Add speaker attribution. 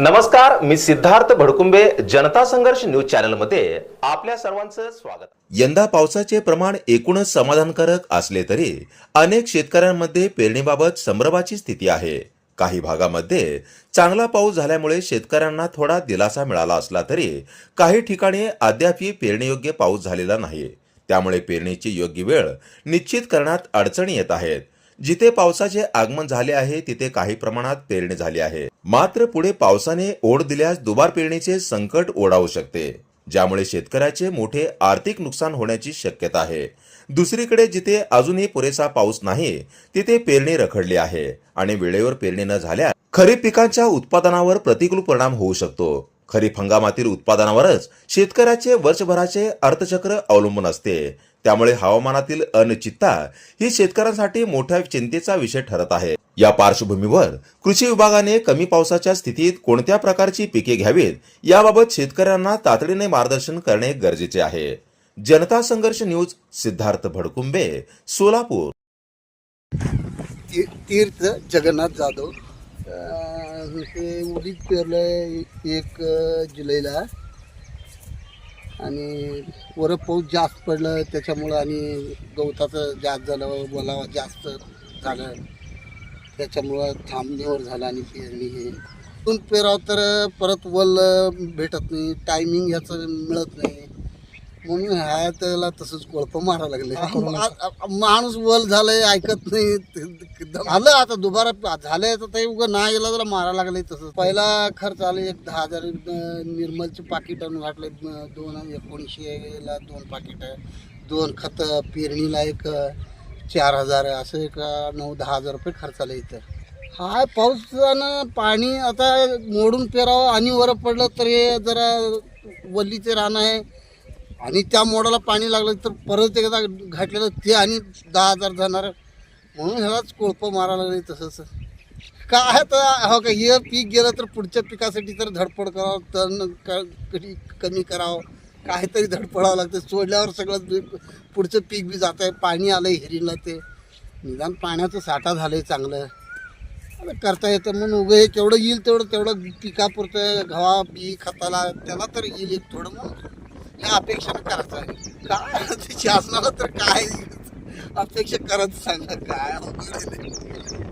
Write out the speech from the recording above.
Speaker 1: नमस्कार मी सिद्धार्थ भडकुंबे जनता संघर्ष न्यूज चॅनलमध्ये आपल्या सर्वांचं स्वागत.
Speaker 2: यंदा पावसाचे प्रमाण एकूणच समाधानकारक असले तरी अनेक शेतकऱ्यांमध्ये पेरणीबाबत संभ्रमाची स्थिती आहे. काही भागामध्ये चांगला पाऊस झाल्यामुळे शेतकऱ्यांना थोडा दिलासा मिळाला असला तरी काही ठिकाणी अद्यापही पेरणीयोग्य पाऊस झालेला नाही. त्यामुळे पेरणीची योग्य वेळ निश्चित करण्यात अडचणी येत आहेत. जिथे पावसाचे आगमन झाले आहे तिथे काही प्रमाणात पेरणी झाली आहे. मात्र पुढे पावसाने ओढ दिल्यास दुबार पेरणीचे संकट ओढावू शकते ज्यामुळे शेतकऱ्याचे मोठे आर्थिक नुकसान होण्याची शक्यता आहे. दुसरीकडे जिथे अजूनही पुरेसा पाऊस नाही तिथे पेरणी रखडली आहे आणि वेळेवर पेरणी न झाल्यास खरीप पिकांच्या उत्पादनावर प्रतिकूल परिणाम होऊ शकतो. खरीप हंगामातील उत्पादनावरच शेतकऱ्याचे वर्षभराचे अर्थचक्र अवलंबून असते. त्यामुळे हवामानातील अनिश्चितता ही शेतकऱ्यांसाठी मोठ्या चिंतेचा विषय ठरत आहे. या पार्श्वभूमीवर कृषी विभागाने कमी पावसाच्या स्थितीत कोणत्या प्रकारची पिके घ्यावीत याबाबत शेतकऱ्यांना तातडीने मार्गदर्शन करणे गरजेचे आहे. जनता संघर्ष न्यूज सिद्धार्थ भडकुंबे सोलापूर.
Speaker 3: तीर्थ जगन्नाथ जाधव. ते हे उडीद पेरलं एक जुलैला. आणि वर पाऊस जास्त पडलं त्याच्यामुळं आणि गवताचं जास्त झालं बोलावा जास्त झालं. त्याच्यामुळं थांबणीवर झालं आणि पेरणी हे. पण पेरावं तर परत वल भेटत नाही. टायमिंग ह्याचं मिळत नाही. म्हणून ह्या त्याला तसंच कोळप मारा लागले. माणूस वल झालंय ऐकत नाही. झालं आता दुबारा झालंय तर ते उगं नाही गेला त्याला मारा लागले तसंच. पहिला खर्च आला एक दहा हजार निर्मलचे पाकिट आणून घातले दोन एकोणीसशेला दोन पाकिट. दोन खत पेरणीला एक चार हजार असं एक नऊ दहा हजार रुपये खर्च आला इथं. हाय आणि पाणी आता मोडून पेरावं आणि वर पडलं तर हे जरा वल्लीचे रान आहे. आणि त्या मोडाला पाणी लागलं तर परत एकदा घातलेलं ते आणि दहा हजार जाणार म्हणून ह्यालाच कोळप मारा लागले तसंच. काय तर हो का हे पीक गेलं तर पुढच्या पिकासाठी तर धडपड करावं तण कधी कमी करावं. काहीतरी धडपडावं लागतं. सोडल्यावर सगळं पुढचं पीक बी जात आहे पाणी आलं आहे हिरीला ते. निदान पाण्याचं साठा झालं आहे चांगलं. आता करता येतं म्हणून उगं हे केवढं येईल तेवढं तेवढं पिकापुरतं गव्हा बी खताला त्याला तर येईल एक थोडं म्हणून. ह्या अपेक्षानं करायचं आहे. काय? शासनाला तर काय? अपेक्षा करत सांगा. काय